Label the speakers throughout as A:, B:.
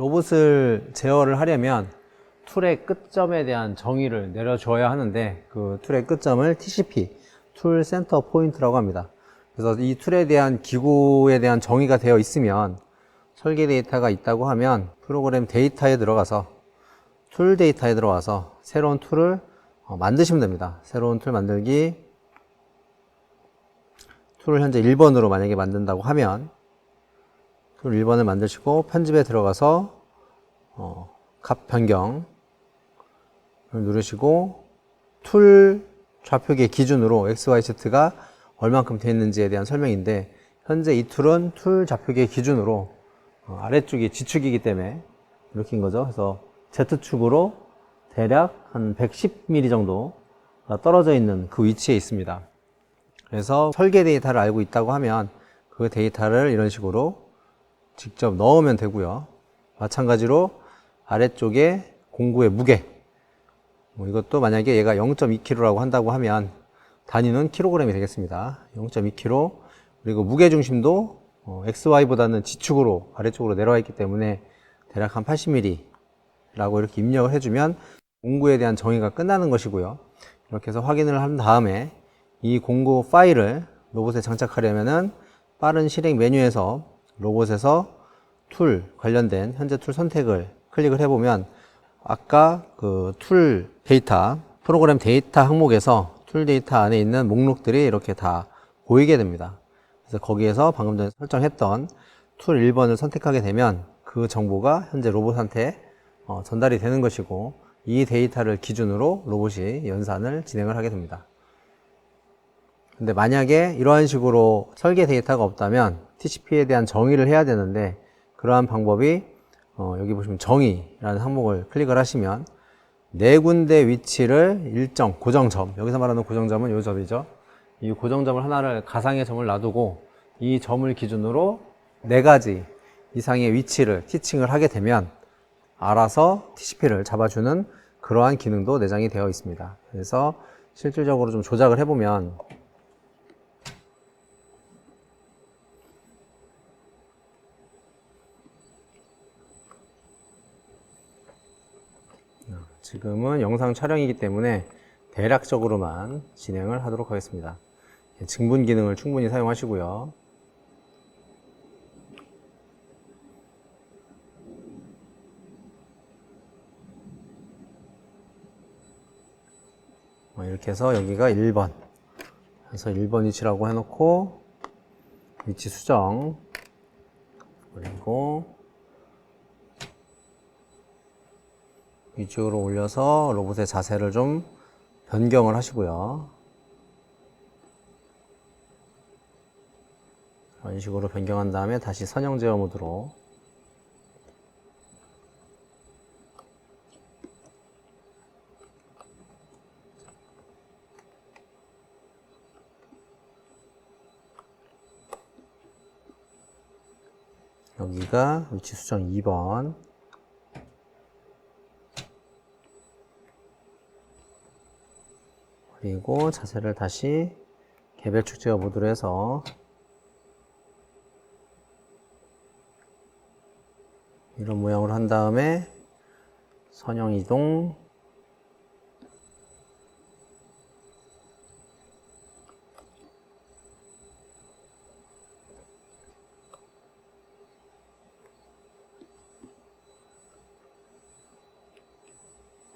A: 로봇을 제어를 하려면 툴의 끝점에 대한 정의를 내려줘야 하는데 그 툴의 끝점을 TCP, 툴 센터 포인트라고 합니다. 그래서 이 툴에 대한 기구에 대한 정의가 되어 있으면 설계 데이터가 있다고 하면 프로그램 데이터에 들어가서 툴 데이터에 들어와서 새로운 툴을 어, 만드시면 됩니다. 새로운 툴 만들기 툴을 현재 1번으로 만약에 만든다고 하면 툴 1번을 만드시고 편집에 들어가서 어, 값 변경을 누르시고 툴 좌표계 기준으로 XYZ가 얼만큼 되어 있는지에 대한 설명인데 현재 이 툴은 툴 좌표계 기준으로 어, 아래쪽이 지축이기 때문에 이렇게 인 거죠. 그래서 Z축으로 대략 한 110mm 정도가 떨어져 있는 그 위치에 있습니다. 그래서 설계 데이터를 알고 있다고 하면 그 데이터를 이런 식으로 직접 넣으면 되고요. 마찬가지로 아래쪽에 공구의 무게 뭐 이것도 만약에 얘가 0.2kg라고 한다고 하면 단위는 킬로그램이 되겠습니다. 0.2kg 그리고 무게 중심도 어, XY보다는 지축으로 아래쪽으로 내려와 있기 때문에 대략 한 80mm라고 이렇게 입력을 해주면 공구에 대한 정의가 끝나는 것이고요. 이렇게 해서 확인을 한 다음에 이 공구 파일을 로봇에 장착하려면은 빠른 실행 메뉴에서 로봇에서 툴 관련된 현재 툴 선택을 클릭을 해보면 아까 그 툴 데이터 프로그램 데이터 항목에서 툴 데이터 안에 있는 목록들이 이렇게 다 보이게 됩니다. 그래서 거기에서 방금 전에 설정했던 툴 1번을 선택하게 되면 그 정보가 현재 로봇한테 어, 전달이 되는 것이고 이 데이터를 기준으로 로봇이 연산을 진행을 하게 됩니다. 근데 만약에 이러한 식으로 설계 데이터가 없다면 TCP에 대한 정의를 해야 되는데 그러한 방법이 어, 여기 보시면 정의라는 항목을 클릭을 하시면 네 군데 위치를 일정 고정점 여기서 말하는 고정점은 요 점이죠. 이 고정점을 하나를 가상의 점을 놔두고 이 점을 기준으로 네 가지 이상의 위치를 티칭을 하게 되면 알아서 TCP를 잡아주는 그러한 기능도 내장이 되어 있습니다. 그래서 실질적으로 좀 조작을 해보면 지금은 영상 촬영이기 때문에 대략적으로만 진행을 하도록 하겠습니다. 예, 증분 기능을 충분히 사용하시고요. 어, 이렇게 해서 여기가 1번. 그래서 1번 위치라고 해놓고 위치 수정 그리고 위쪽으로 올려서 로봇의 자세를 좀 변경을 하시고요. 이런 식으로 변경한 다음에 다시 선형 제어 모드로 여기가 위치 수정 2번 그리고 자세를 다시 개별 축제어 모드로 해서 이런 모양으로 한 다음에 선형 이동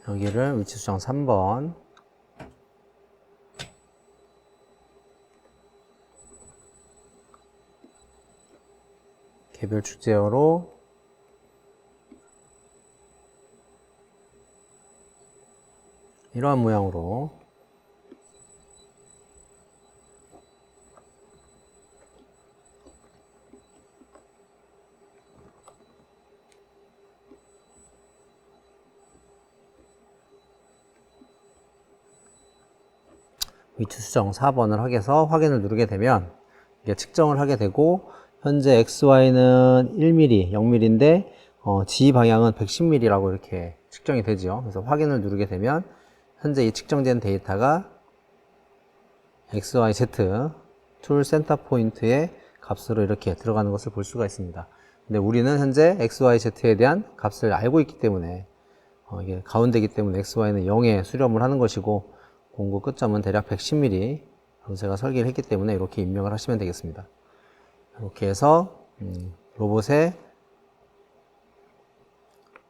A: 여기를 위치 수정 3번 개별 축제어로 이러한 모양으로 위치 수정 4번을 하게 해서 확인을 누르게 되면 이게 측정을 하게 되고 현재 XY는 1mm, 0mm인데 어, G 방향은 110mm라고 이렇게 측정이 되죠. 그래서 확인을 누르게 되면 현재 이 측정된 데이터가 XYZ 툴 센터 포인트의 값으로 이렇게 들어가는 것을 볼 수가 있습니다. 근데 우리는 현재 XYZ에 대한 값을 알고 있기 때문에 어, 이게 가운데이기 때문에 XY는 0에 수렴을 하는 것이고 공구 끝점은 대략 110mm 로 제가 설계를 했기 때문에 이렇게 입력을 하시면 되겠습니다. 이렇게 해서 음, 로봇의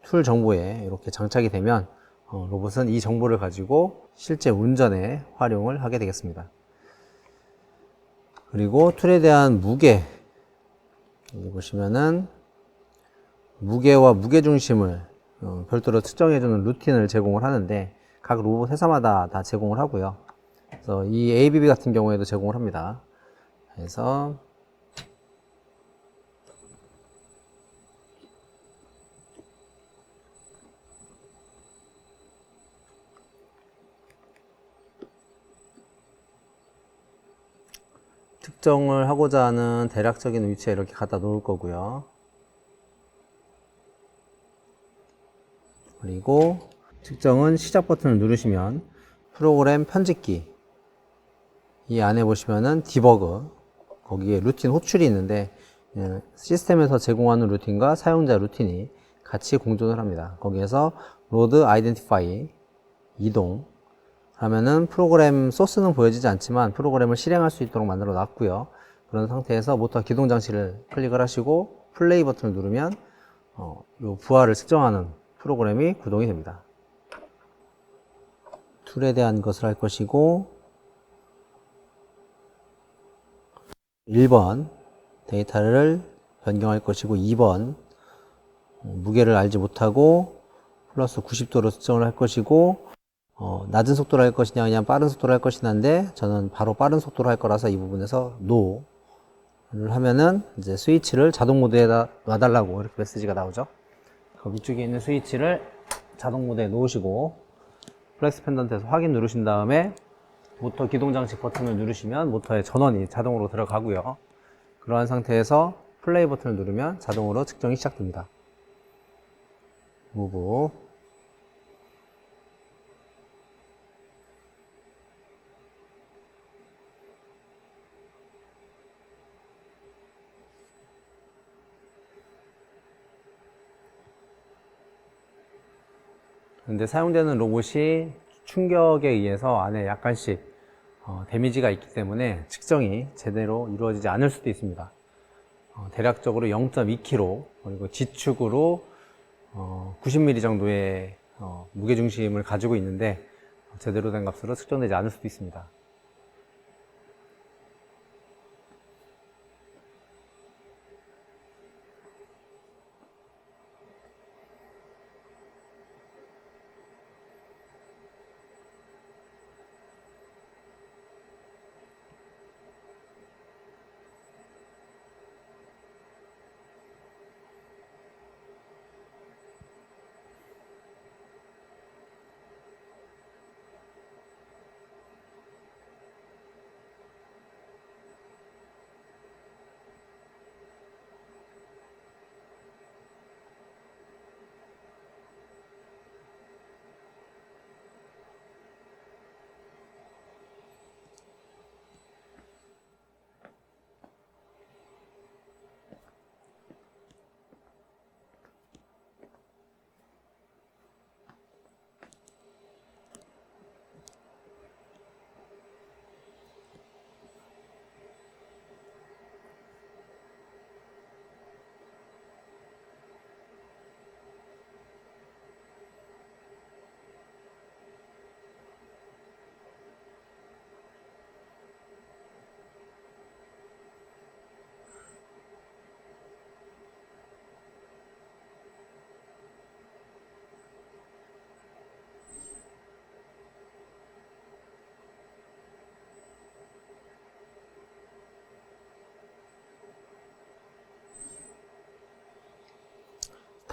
A: 툴 정보에 이렇게 장착이 되면 어, 로봇은 이 정보를 가지고 실제 운전에 활용을 하게 되겠습니다. 그리고 툴에 대한 무게 여기 보시면은 무게와 무게 중심을 어, 별도로 측정해주는 루틴을 제공을 하는데 각 로봇 회사마다 다 제공을 하고요. 그래서 이 ABB 같은 경우에도 제공을 합니다. 그래서 특정을 하고자 하는 대략적인 위치에 이렇게 갖다 놓을 거고요. 그리고 측정은 시작 버튼을 누르시면 프로그램 편집기 이 안에 보시면은 디버그 거기에 루틴 호출이 있는데 예, 시스템에서 제공하는 루틴과 사용자 루틴이 같이 공존을 합니다. 거기에서 로드 아이덴티파이 이동 하면은 프로그램 소스는 보여지지 않지만 프로그램을 실행할 수 있도록 만들어 놨고요. 그런 상태에서 모터 기동 장치를 클릭을 하시고 플레이 버튼을 누르면 어, 요 부하를 측정하는 프로그램이 구동이 됩니다. 툴에 대한 것을 할 것이고 1번 데이터를 변경할 것이고 2번 어, 무게를 알지 못하고 플러스 90도로 측정을 할 것이고 어, 낮은 속도로 할 것이냐 그냥 빠른 속도로 할 것이냐인데 저는 바로 빠른 속도로 할 거라서 이 부분에서 NO를 하면은 이제 스위치를 자동 모드에 놔달라고 이렇게 메시지가 나오죠. 그 위쪽에 있는 스위치를 자동 모드에 놓으시고 플렉스 펜던트에서 확인 누르신 다음에 모터 기동 장치 버튼을 누르시면 모터의 전원이 자동으로 들어가고요. 그러한 상태에서 플레이 버튼을 누르면 자동으로 측정이 시작됩니다. 무브 근데 사용되는 로봇이 충격에 의해서 안에 약간씩 어, 데미지가 있기 때문에 측정이 제대로 이루어지지 않을 수도 있습니다. 어, 대략적으로 0.2kg 그리고 지축으로 어, 90mm 정도의 어, 무게중심을 가지고 있는데 제대로 된 값으로 측정되지 않을 수도 있습니다.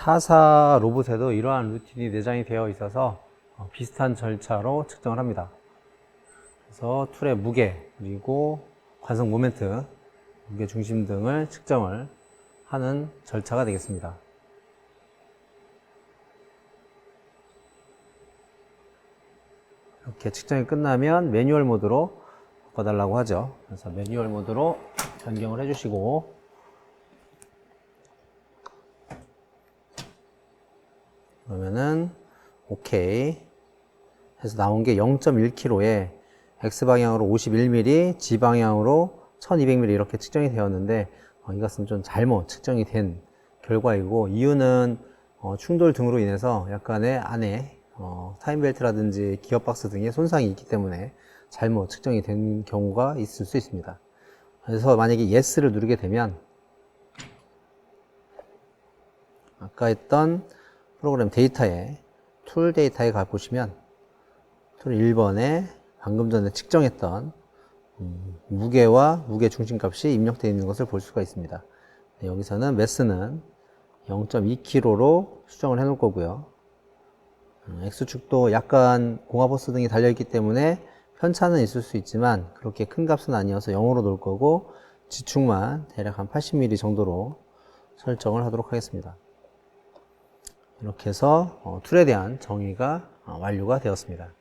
A: 타사 로봇에도 이러한 루틴이 내장이 되어 있어서 어, 비슷한 절차로 측정을 합니다. 그래서 툴의 무게 그리고 관성 모멘트, 무게 중심 등을 측정을 하는 절차가 되겠습니다. 이렇게 측정이 끝나면 매뉴얼 모드로 바꿔달라고 하죠. 그래서 매뉴얼 모드로 변경을 해주시고 그러면은 오케이 해서 나온 게 0.1kg에 x 방향으로 51mm, g 방향으로 1200mm 이렇게 측정이 되었는데 어, 이것은 좀 잘못 측정이 된 결과이고 이유는 어, 충돌 등으로 인해서 약간의 안에 어, 타임벨트라든지 기어박스 등의 손상이 있기 때문에 잘못 측정이 된 경우가 있을 수 있습니다. 그래서 만약에 yes를 누르게 되면 아까 했던 프로그램 데이터에 툴 데이터에 가 보시면 툴 1번에 방금 전에 측정했던 음, 무게와 무게 중심값이 입력되어 있는 것을 볼 수가 있습니다. 네, 여기서는 매스는 0.2kg로 수정을 해 놓을 거고요. 음, X축도 약간 공화버스 등이 달려있기 때문에 편차는 있을 수 있지만 그렇게 큰 값은 아니어서 0으로 놓을 거고 지축만 대략 한 80mm 정도로 설정을 하도록 하겠습니다. 이렇게 해서 어, 툴에 대한 정의가 어, 완료가 되었습니다.